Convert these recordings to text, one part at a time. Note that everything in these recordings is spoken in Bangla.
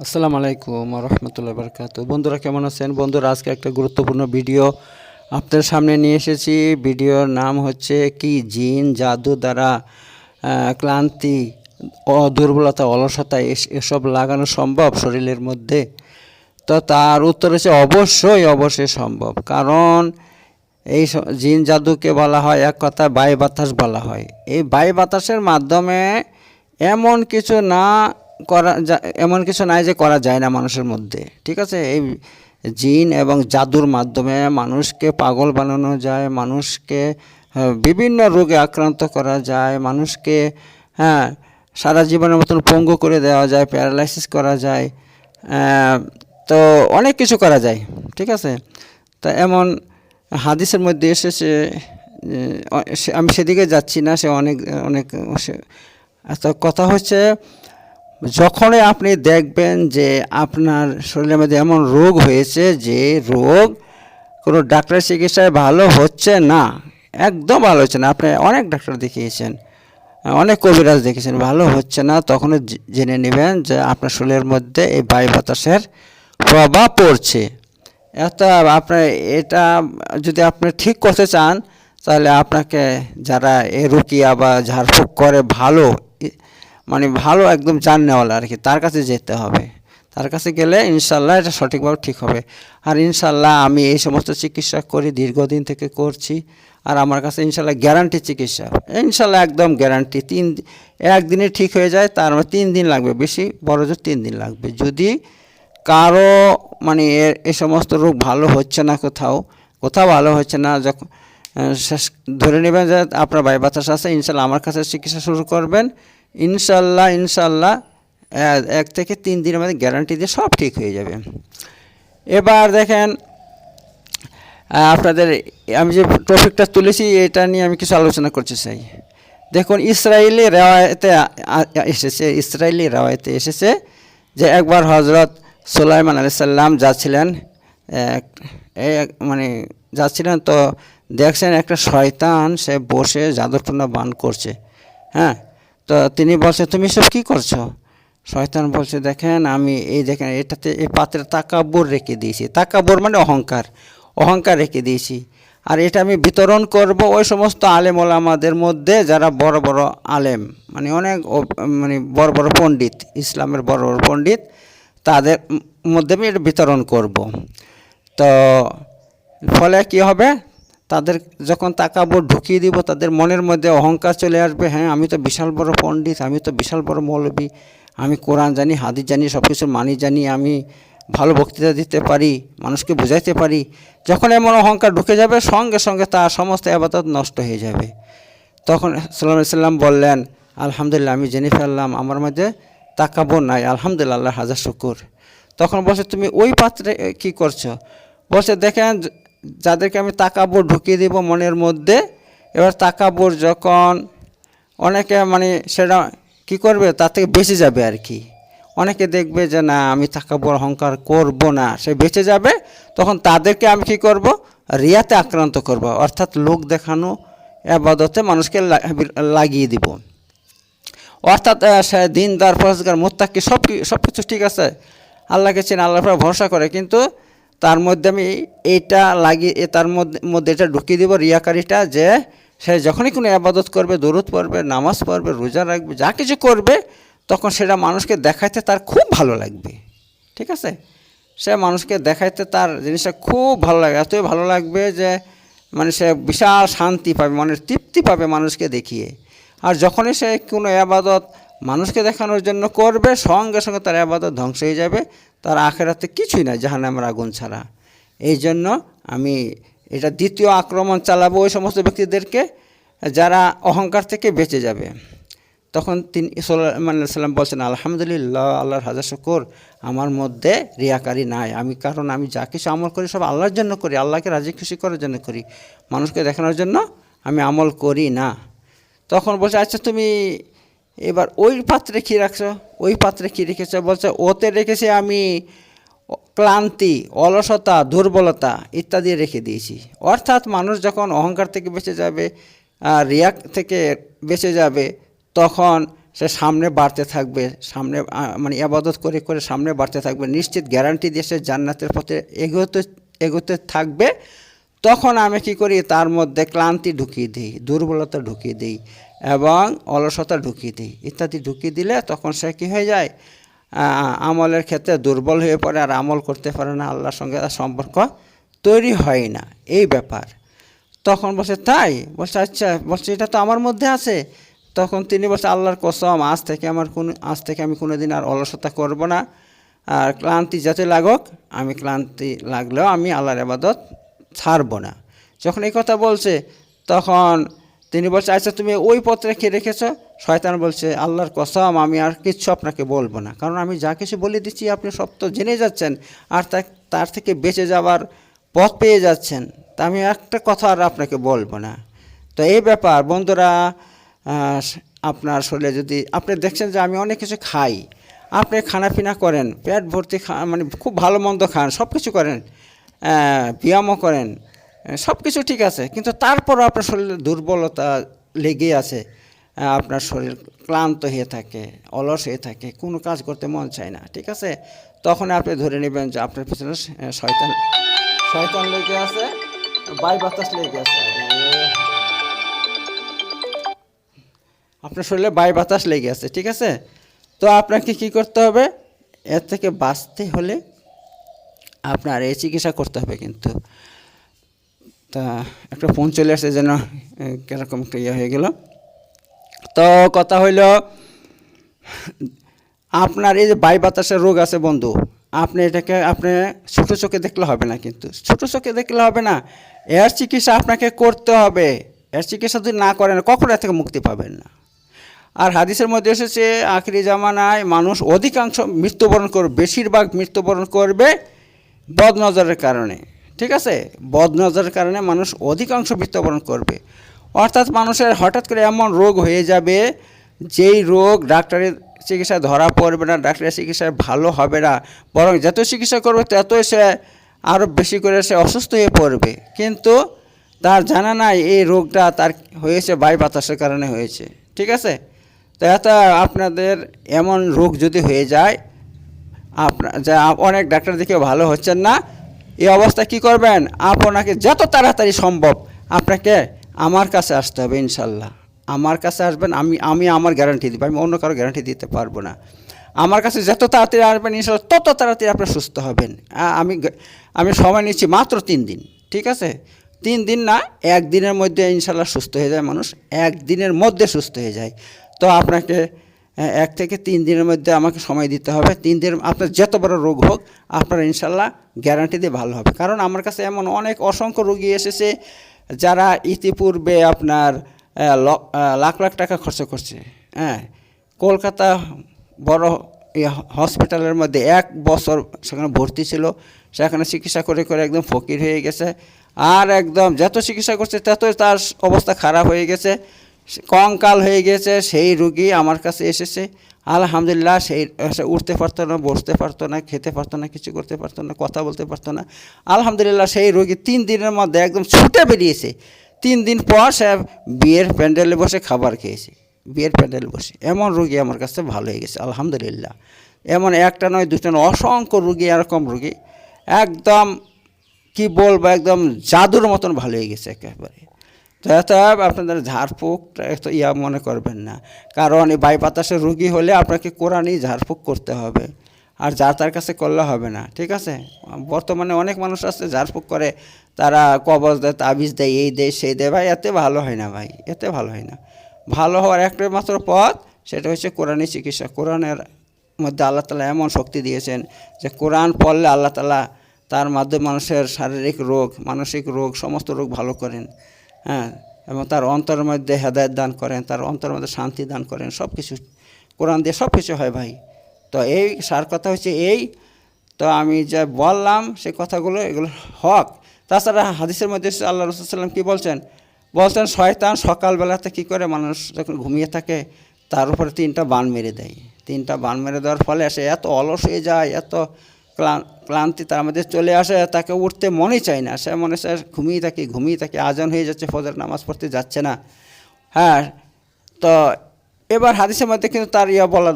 আসসালামু আলাইকুম রহমতুল্লাহ বরকাত বন্ধুরা কেমন আছেন? বন্ধুরা, আজকে একটা গুরুত্বপূর্ণ ভিডিও আপনাদের সামনে নিয়ে এসেছি। ভিডিওর নাম হচ্ছে কি জিন জাদু দ্বারা ক্লান্তি দুর্বলতা অলসতা এস- এসব লাগানো সম্ভব শরীরের মধ্যে? তো তার উত্তর হচ্ছে অবশ্যই অবশ্যই সম্ভব। কারণ এই জিন জাদুকে বলা হয়, এক কথা বায়ু বাতাস বলা হয়। এই বায়ু বাতাসের মাধ্যমে এমন কিছু না করা এমন কিছু নাই যে করা যায় না মানুষের মধ্যে, ঠিক আছে? এই জিন এবং জাদুর মাধ্যমে মানুষকে পাগল বানানো যায়, মানুষকে বিভিন্ন রোগে আক্রান্ত করা যায়, মানুষকে হ্যাঁ সারা জীবনের মতন পঙ্গু করে দেওয়া যায়, প্যারালাইসিস করা যায় তো অনেক কিছু করা যায়, ঠিক আছে? তা এমন হাদিসের মধ্যে এসেছে আমি সেদিকে যাচ্ছি না, সে অনেক অনেক তো কথা হচ্ছে যখনই আপনি দেখবেন যে আপনার শরীরের মধ্যে এমন রোগ হয়েছে যে রোগ কোনো ডাক্তার চিকিৎসায় ভালো হচ্ছে না, একদম ভালো হচ্ছে না। আপনি অনেক ডাক্তার দেখিয়েছেন, অনেক কবিরাজ দেখেছেন ভালো হচ্ছে না তখন জেনে নেবেন যে আপনার শরীরের মধ্যে এই বায়ু বাতাসের প্রভাব পড়ছে। এত আপনার এটা যদি আপনি ঠিক করতে চান, তাহলে আপনাকে যারা এ রুকিয়া বা ঝাড়ফুঁক করে ভালো মানে ভালো একদম জাননেওয়ালা আর কি, তার কাছে যেতে হবে। তার কাছে গেলে ইনশাল্লাহ এটা সঠিকভাবে ঠিক হবে। আর ইনশাল্লাহ আমি এই সমস্ত চিকিৎসা করি দীর্ঘদিন থেকে করছি, আর আমার কাছে ইনশাল্লাহ গ্যারান্টি চিকিৎসা। ইনশাল্লাহ একদম গ্যারান্টি তিন একদিনে ঠিক হয়ে যায়, তার মানে তিন দিন লাগবে, বেশি বড় জোর তিন দিন লাগবে। যদি কারও মানে এ- সমস্ত রোগ ভালো হচ্ছে না কোথাও কোথাও ভালো হচ্ছে না, যখন শেষ- ধরে নেবেন যে আপনার বায়ু বাতাস আছে ইনশাল্লাহ আমার কাছে চিকিৎসা শুরু করবেন। ইনশাল্লাহ ইনশাল্লাহ এক থেকে তিন দিনের মধ্যে গ্যারান্টি দিয়ে সব ঠিক হয়ে যাবে। এবার দেখেন আপনাদের, আমি যে টপিকটা তুলেছি, এটা নিয়ে আমি কিছু আলোচনা করতে চাই। দেখুন ইসরায়েলি রেওয়ায়তে এসেছে ইসরায়েলি রেওয়ায়তে এসেছে যে একবার হজরত সুলাইমান আলাইসাল্লাম যাচ্ছিলেন মানে যাচ্ছিলেন তো দেখছেন একটা শয়তান, সে বসে জাদুটনা বান করছে। হ্যাঁ তো তিনি বলছে, তুমি সব কী করছ? শয়তান বলছে, দেখেন, আমি এই দেখেন, এটাতে, এই পাত্রে তাকাব্বর রেখে দিয়েছি। তাকাব্বর মানে অহংকার অহংকার রেখে দিয়েছি। আর এটা আমি বিতরণ করব ওই সমস্ত আলেম ওলামাদের মধ্যে যারা বড় বড় আলেম মানে অনেক মানে বড় বড় পণ্ডিত, ইসলামের বড় বড় পণ্ডিত, তাদের মধ্যে আমি এটা বিতরণ করব। তো, ফলে কি হবে? তাদের যখন তাকাবর ঢুকিয়ে দিব, তাদের মনের মধ্যে অহংকার চলে আসবে হ্যাঁ আমি তো বিশাল বড় পণ্ডিত, আমি তো বিশাল বড় মৌলবী, আমি কোরআন জানি, হাদিস জানি সব কিছু মানি জানি, আমি ভালো বক্তৃতা দিতে পারি, মানুষকে বোঝাইতে পারি। যখন এমন অহংকার ঢুকে যাবে, সঙ্গে সঙ্গে তার সমস্ত আবাদত নষ্ট হয়ে যাবে। তখন সাল্লাম সাল্লাম বললেন, আলহামদুলিল্লাহ, আমি জেনে ফেললাম, আমার মধ্যে তাকাবো নাই, আলহামদুলিল্লাহ হাজার শুকুর। তখন বলছে, তুমি ওই পাত্রে কি করছ? বলছে, দেখেন যাদেরকে আমি তাকাবর ঢুকিয়ে দেব মনের মধ্যে, এবার তাকাবর যখন অনেকে মানে সেটা কি করবে, তার থেকে বেঁচে যাবে আর কি। অনেকে দেখবে যে, না, আমি তাকাবর অহংকার করব না। সে বেঁচে যাবে, তখন তাদেরকে আমি কি করব? রিয়াতে আক্রান্ত করব, অর্থাৎ লোক দেখানো আবাদতে মানুষকে লাগিয়ে দিব। অর্থাৎ সে দিনদার, ফরজগার, মোত্তাকি সব কি সব কিছু ঠিক আছে। আল্লাহকে চেনে, আল্লাহর ভরসা করে, কিন্তু তার মধ্যে আমি এইটা লাগিয়ে তার মধ্যে মধ্যে এটা ঢুকিয়ে দেবো রিয়াকারিটা যে সে যখনই কোনো আবাদত করবে, দরুদ পড়বে, নামাজ পড়বে, রোজা রাখবে, যা কিছু করবে, তখন সেটা মানুষকে দেখাইতে তার খুব ভালো লাগবে। ঠিক আছে? সে মানুষকে দেখাইতে তার জিনিসটা খুব ভালো লাগে। এতই ভালো লাগবে যে মানে সে বিশাল শান্তি পাবে মনের তৃপ্তি পাবে মানুষকে দেখিয়ে। আর যখনই সে কোনো আবাদত মানুষকে দেখানোর জন্য করবে, সঙ্গে সঙ্গে তার আবাদত ধ্বংস হয়ে যাবে। তার আখেরাতে কিছুই না জাহান্নামের আগুন ছাড়া। এই জন্য আমি এটা দ্বিতীয় আক্রমণ চালাবো ওই সমস্ত ব্যক্তিদেরকে যারা অহংকার থেকে বেঁচে যাবে। তখন তিনি সাল্লাম সাল্লাম বলছেন, আলহামদুলিল্লাহ, আল্লাহর হাজার শুকর, আমার মধ্যে রিয়াকারি নাই। আমি কারণ আমি যা কিছু আমল করি সব আল্লাহর জন্য করি, আল্লাহকে রাজি খুশি করার জন্য করি। মানুষকে দেখানোর জন্য আমি আমল করি না। তখন বলছে আচ্ছা তুমি এবার ওই পাত্রে কী রাখছো? ওই পাত্রে কী রেখেছো? বলছে, ওতে রেখেছি আমি ক্লান্তি, অলসতা, দুর্বলতা ইত্যাদি রেখে দিয়েছি। অর্থাৎ মানুষ যখন অহংকার থেকে বেঁচে যাবে, আর রিয়াক থেকে বেঁচে যাবে, তখন সে সামনে বাড়তে থাকবে, সামনে মানে আবাদত করে করে সামনে বাড়তে থাকবে। নিশ্চিত গ্যারান্টি দিয়ে সে জান্নাতের পথে এগোতে এগোতে থাকবে। তখন আমি কি করি? তার মধ্যে ক্লান্তি ঢুকিয়ে দিই, দুর্বলতা ঢুকিয়ে দিই। এবং অলসতা ঢুকিয়ে দিই। ইত্যাদি ঢুকিয়ে দিলে তখন সে কী হয়ে যায়? আমলের ক্ষেত্রে দুর্বল হয়ে পড়ে আর আমল করতে পারে না, আল্লাহর সঙ্গে তার সম্পর্ক তৈরি হয় না। এই ব্যাপার। তখন বলছে, তাই? বলছে আচ্ছা। বলছে, এটা তো আমার মধ্যে আছে। তখন তিনি বলছে, আল্লাহর কসম, আজ থেকে আমার কোনো, আজ থেকে আমি কোনো দিন আর অলসতা করব না। আর ক্লান্তি যাতে লাগুক, আমি ক্লান্তি লাগলেও আমি আল্লাহর আবাদত ছাড়বো না। যখন এই কথা বলছে, তখন তিনি বলছে আচ্ছা তুমি ওই পথ রেখে রেখেছ? শয়তান বলছে, আল্লাহর কসম, আমি আর কিচ্ছু আপনাকে বলব না। কারণ আমি যা কিছু বলে দিচ্ছি, আপনি সব তো জেনে যাচ্ছেন। আর তার থেকে বেঁচে যাওয়ার পথ পেয়ে যাচ্ছেন। তা আমি একটা কথা আর আপনাকে বলব না। তো এই ব্যাপার, বন্ধুরা আপনার শরীরে যদি আপনি দেখছেন যে আমি অনেক কিছু খাই, আপনি খানাপিনা করেন, পেট ভর্তি খা মানে খুব ভালো মন্দ খান সব কিছু করেন ব্যায়ামও করেন সব কিছু ঠিক আছে, কিন্তু তারপরও আপনার শরীরে দুর্বলতা লেগে আছে আপনার শরীর ক্লান্ত হয়ে থাকে, অলস হয়ে থাকে, কোনো কাজ করতে মন চায় না, ঠিক আছে? তখন আপনি ধরে নেবেন যে আপনার পিছনে শয়তান শয়তান লেগে আছে, বাই বাতাস লেগে আছে। আপনার শরীরে বাই বাতাস লেগে আছে, ঠিক আছে? তো আপনাকে কি করতে হবে? এর থেকে বাঁচতে হলে আপনার এই চিকিৎসা করতে হবে কিন্তু। তা একটা ফোন চলে আসছে যেন কীরকম একটা ইয়ে হয়ে গেল। তো কথা হইল, আপনার এই যে বাই বাতাসের রোগ আছে বন্ধু, আপনি এটাকে, আপনি ছোটো চোখে দেখলে হবে না কিন্তু। ছোটো চোখে দেখলে হবে না, এর চিকিৎসা আপনাকে করতে হবে। এর চিকিৎসা যদি না করেন, কখনো থেকে মুক্তি পাবেন না? আর হাদিসের মধ্যে এসেছে, আখরি জামানায় মানুষ অধিকাংশ মৃত্যুবরণ করবে বেশিরভাগ মৃত্যুবরণ করবে বদনজরের কারণে। ঠিক আছে? বদনজরের কারণে মানুষ অধিকাংশ মৃত্যুবরণ করবে। অর্থাৎ মানুষের হঠাৎ করে এমন রোগ হয়ে যাবে, যেই রোগ ডাক্তারের চিকিৎসায় ধরা পড়বে না, ডাক্তারের চিকিৎসায় ভালো হবে না। বরং যত চিকিৎসা করবে, ততই সে আরও বেশি করে সে অসুস্থ হয়ে পড়বে। কিন্তু তার জানা নাই এই রোগটা তার হয়েছে বায়ু বাতাসের কারণে হয়েছে। ঠিক আছে? তো এত আপনাদের এমন রোগ যদি হয়ে যায় আপনার যা অনেক ডাক্তার দেখে ভালো হচ্ছেন না এই অবস্থা কি করবেন? আপনাকে যত তাড়াতাড়ি সম্ভব আপনাকে আমার কাছে আসতে হবে ইনশাল্লাহ। আমার কাছে আসবেন, আমি আমি আমার গ্যারান্টি দিব, আমি অন্য কারও গ্যারান্টি দিতে পারব না। আমার কাছে যত তাড়াতাড়ি আসবেন ইনশাল্লাহ, তত তাড়াতাড়ি আপনি সুস্থ হবেন। আমি আমি সময় নিচ্ছি মাত্র তিন দিন, ঠিক আছে? তিন দিন না, একদিনের মধ্যে ইনশাল্লাহ সুস্থ হয়ে যায় মানুষ, একদিনের মধ্যে সুস্থ হয়ে যায়। তো আপনাকে এক থেকে তিন দিনের মধ্যে আমাকে সময় দিতে হবে। তিন দিন আপনার যত বড় রোগ হোক, আপনার ইনশাল্লাহ গ্যারান্টি দিয়ে ভালো হবে। কারণ আমার কাছে এমন অনেক অসংখ্য রোগী এসেছে, যারা ইতিপূর্বে আপনার লাখ লাখ টাকা খরচ করছে। হ্যাঁ কলকাতা বড় হসপিটালের মধ্যে এক বছর সেখানে ভর্তি ছিল। সেখানে চিকিৎসা করে করে একদম ফকির হয়ে গেছে। আর একদম যত চিকিৎসা করছে, ততই তার অবস্থা খারাপ হয়ে গেছে। কঙ্কাল হয়ে গেছে, সেই রুগী আমার কাছে এসেছে। আলহামদুলিল্লাহ, সেই উঠতে পারতো না, বসতে পারতো না, খেতে পারতো না, কিছু করতে পারতো না, কথা বলতে পারতো না। আলহামদুলিল্লাহ, সেই রোগী তিন দিনের মধ্যে একদম ছুটে বেরিয়েছে। তিন দিন পর সে বিয়ের প্যান্ডেলে বসে খাবার খেয়েছে। বিয়ের প্যান্ডেলে বসে। এমন রোগী আমার কাছে ভালো হয়ে গেছে, আলহামদুলিল্লাহ। এমন একটা নয়, দুটো নয়, অসংখ্য রুগী, এরকম রুগী। একদম, কি বলব, একদম জাদুর মতন ভালো হয়ে গেছে একেবারে। তো এত আপনাদের ঝাড়ফুঁক এত ইয়া মনে করবেন না। কারণ এই বাই বাতাসের রুগী হলে আপনাকে কোরআনই ঝাড়ফুঁক করতে হবে। আর যার তার কাছে করলে হবে না, ঠিক আছে? বর্তমানে অনেক মানুষ আছে ঝাড়ফুঁক করে, তারা কবজ দেয়, তাবিজ দেয়, এই দেয়, সেই দেয়। ভাই, এতে ভালো হয় না ভাই, এতে ভালো হয় না। ভালো হওয়ার একটাই মাত্র পথ, সেটা হচ্ছে কোরআনই চিকিৎসা। কোরআনের মধ্যে আল্লাহ তালা এমন শক্তি দিয়েছেন যে, কোরআন পড়লে আল্লাহ তালা তার মাধ্যমে মানুষের শারীরিক রোগ, মানসিক রোগ, সমস্ত রোগ ভালো করেন। হ্যাঁ এবং তার অন্তরের মধ্যে হেদায়ত দান করেন, তার অন্তরের মধ্যে শান্তি দান করেন সব কিছু কোরআন দিয়ে সব কিছু হয় ভাই। তো এই সার কথা হচ্ছে এই, তো আমি যা বললাম সেই কথাগুলো, এগুলো হক। তাছাড়া হাদিসের মধ্যে আল্লাহ রসুল্লাম কী বলছেন? বলছেন, শয়তান সকালবেলাতে কী করে মানুষ যখন ঘুমিয়ে থাকে, তার উপরে তিনটা বান মেরে দেয়। তিনটা বান মেরে দেওয়ার ফলে সে এত অলস হয়ে যায়, এত ক্লান্তি তার মধ্যে চলে আসে, তাকে উঠতে মনেই চায় না। সে মনে সে ঘুমিয়ে থাকে ঘুমিয়ে থাকে, আজান হয়ে যাচ্ছে, ফজর নামাজ পড়তে যাচ্ছে না। হ্যাঁ তো এবার হাদিসের মধ্যে কিন্তু তার ইয়া বলা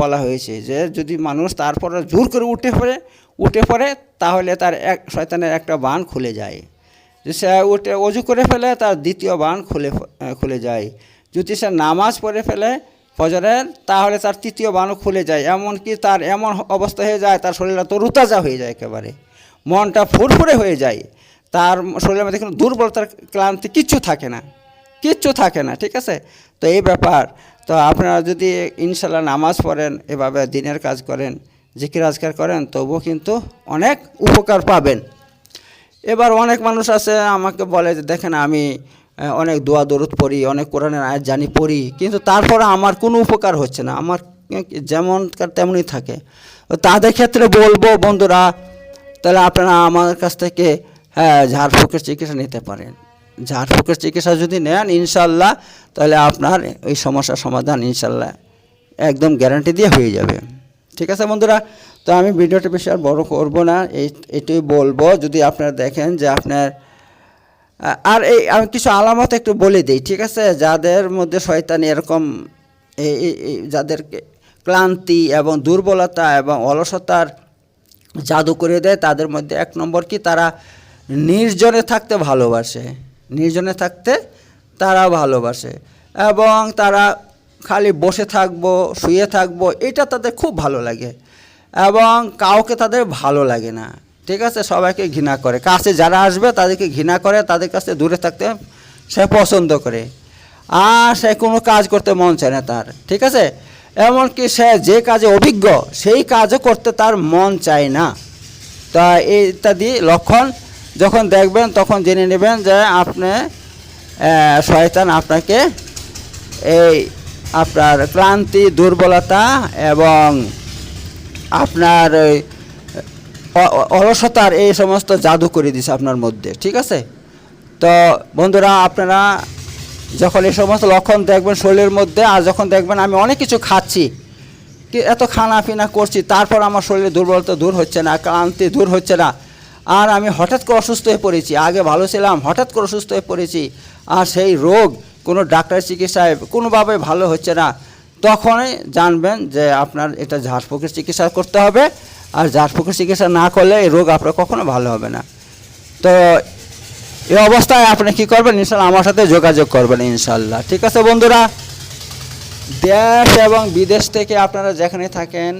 বলা হয়েছে যে, যদি মানুষ তারপরে জোর করে উঠে পড়ে উঠে পড়ে, তাহলে তার এক, শয়তানের একটা বান খুলে যায়। যে সে উঠে অজু করে ফেলে, তার দ্বিতীয় বান খুলে খুলে যায়। যদি সে নামাজ পড়ে ফেলে ফজরের, তাহলে তার তৃতীয় বানও খুলে যায়, এমনকি তার এমন অবস্থা হয়ে যায়, তার শরীরটা তো রুতাজা হয়ে যায় একেবারে। মনটা ফুরফুরে হয়ে যায়। তার শরীরের মধ্যে কোনো দুর্বলতার ক্লান্তি কিচ্ছু থাকে না। কিচ্ছু থাকে না, ঠিক আছে? তো এই ব্যাপার। তো আপনারা যদি ইনশাল্লাহ নামাজ পড়েন, এভাবে দিনের কাজ করেন, জিকির আজকার করেন, তবুও কিন্তু অনেক উপকার পাবেন। এবার অনেক মানুষ আছে, আমাকে বলে যে, দেখেন, আমি অনেক দোয়া, দরুদ পড়ি, অনেক কোরআনের আয়াত জানি, পড়ি, কিন্তু তারপরে আমার কোনো উপকার হচ্ছে না। আমার যেমন তেমনই থাকে। তাদের ক্ষেত্রে বলব, বন্ধুরা, তাহলে আপনারা আমার কাছ থেকে হ্যাঁ ঝাড়ফুঁকের চিকিৎসা নিতে পারেন। ঝাড়ফুঁকের চিকিৎসা যদি নেন, ইনশাল্লাহ, তাহলে আপনার ওই সমস্যার সমাধান ইনশাল্লাহ একদম গ্যারান্টি দিয়ে হয়ে যাবে। ঠিক আছে, বন্ধুরা? তো আমি ভিডিওটা বেশি আর বড় করব না। এই, এটাই বলব, যদি আপনারা দেখেন যে আপনার আর এই, আমি কিছু আলামত একটু বলে দিই, ঠিক আছে? যাদের মধ্যে শয়তান এরকম যাদেরকে ক্লান্তি এবং দুর্বলতা এবং অলসতার জাদু করে দেয়, তাদের মধ্যে এক নম্বর কি? তারা নির্জনে থাকতে ভালোবাসে। নির্জনে থাকতে তারা ভালোবাসে। এবং তারা খালি বসে থাকব, শুয়ে থাকব, এটা তাদের খুব ভালো লাগে। এবং কাউকে তাদের ভালো লাগে না। ঠিক আছে, সবাইকে ঘৃণা করে। কাছে যারা আসবে, তাদেরকে ঘৃণা করে, তাদের কাছে দূরে থাকতে সে পছন্দ করে। আর সে কোনো কাজ করতে মন চায় না তার, ঠিক আছে? এমনকি সে যে কাজে অভিজ্ঞ, সেই কাজও করতে তার মন চায় না। তা এই ইত্যাদি লক্ষণ, যখন দেখবেন, তখন জেনে নেবেন যে আপনি শয়তান আপনাকে এই আপনার ক্লান্তি, দুর্বলতা এবং আপনার ওই অলসতার এই সমস্ত জাদু করে দিছে আপনার মধ্যে, ঠিক আছে? তো বন্ধুরা, আপনারা যখন এই সমস্ত লক্ষণ দেখবেন শরীরের মধ্যে, আর যখন দেখবেন আমি অনেক কিছু খাচ্ছি এত খানা পিনা করছি, তারপর আমার শরীরে দুর্বলতা দূর হচ্ছে না, ক্লান্তি দূর হচ্ছে না। আর আমি হঠাৎ করে অসুস্থ হয়ে পড়েছি, আগে ভালো ছিলাম, হঠাৎ করে অসুস্থ হয়ে পড়েছি, আর সেই রোগ কোনো ডাক্তার চিকিৎসায় কোনোভাবে ভালো হচ্ছে না। তখনই জানবেন যে আপনার এটা ঝাড়ফুঁকের চিকিৎসা করতে হবে। আর ঝাড়ফুঁকের চিকিৎসা না করলে এই রোগ আপনার কখনো ভালো হবে না। তো এই অবস্থায় আপনি কি করবেন? ইনশাল্লাহ আমার সাথে যোগাযোগ করবেন ইনশাল্লাহ ঠিক আছে বন্ধুরা? দেশ এবং বিদেশ থেকে আপনারা যেখানে থাকেন,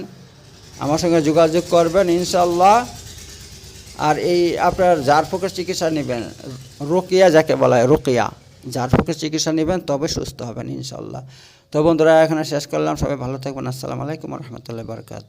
আমার সঙ্গে যোগাযোগ করবেন ইনশাল্লাহ আর এই আপনার জারফুকের চিকিৎসা নেবেন। রোকিয়া যাকে বলা হয়, রোকিয়া। জারফুকের চিকিৎসা নেবেন, তবে সুস্থ হবেন ইনশাল্লাহ তো বন্ধুরা, এখানে শেষ করলাম। সবাই ভালো থাকবেন। আসসালামু আলাইকুম রহমতুল্লাহ বারকাত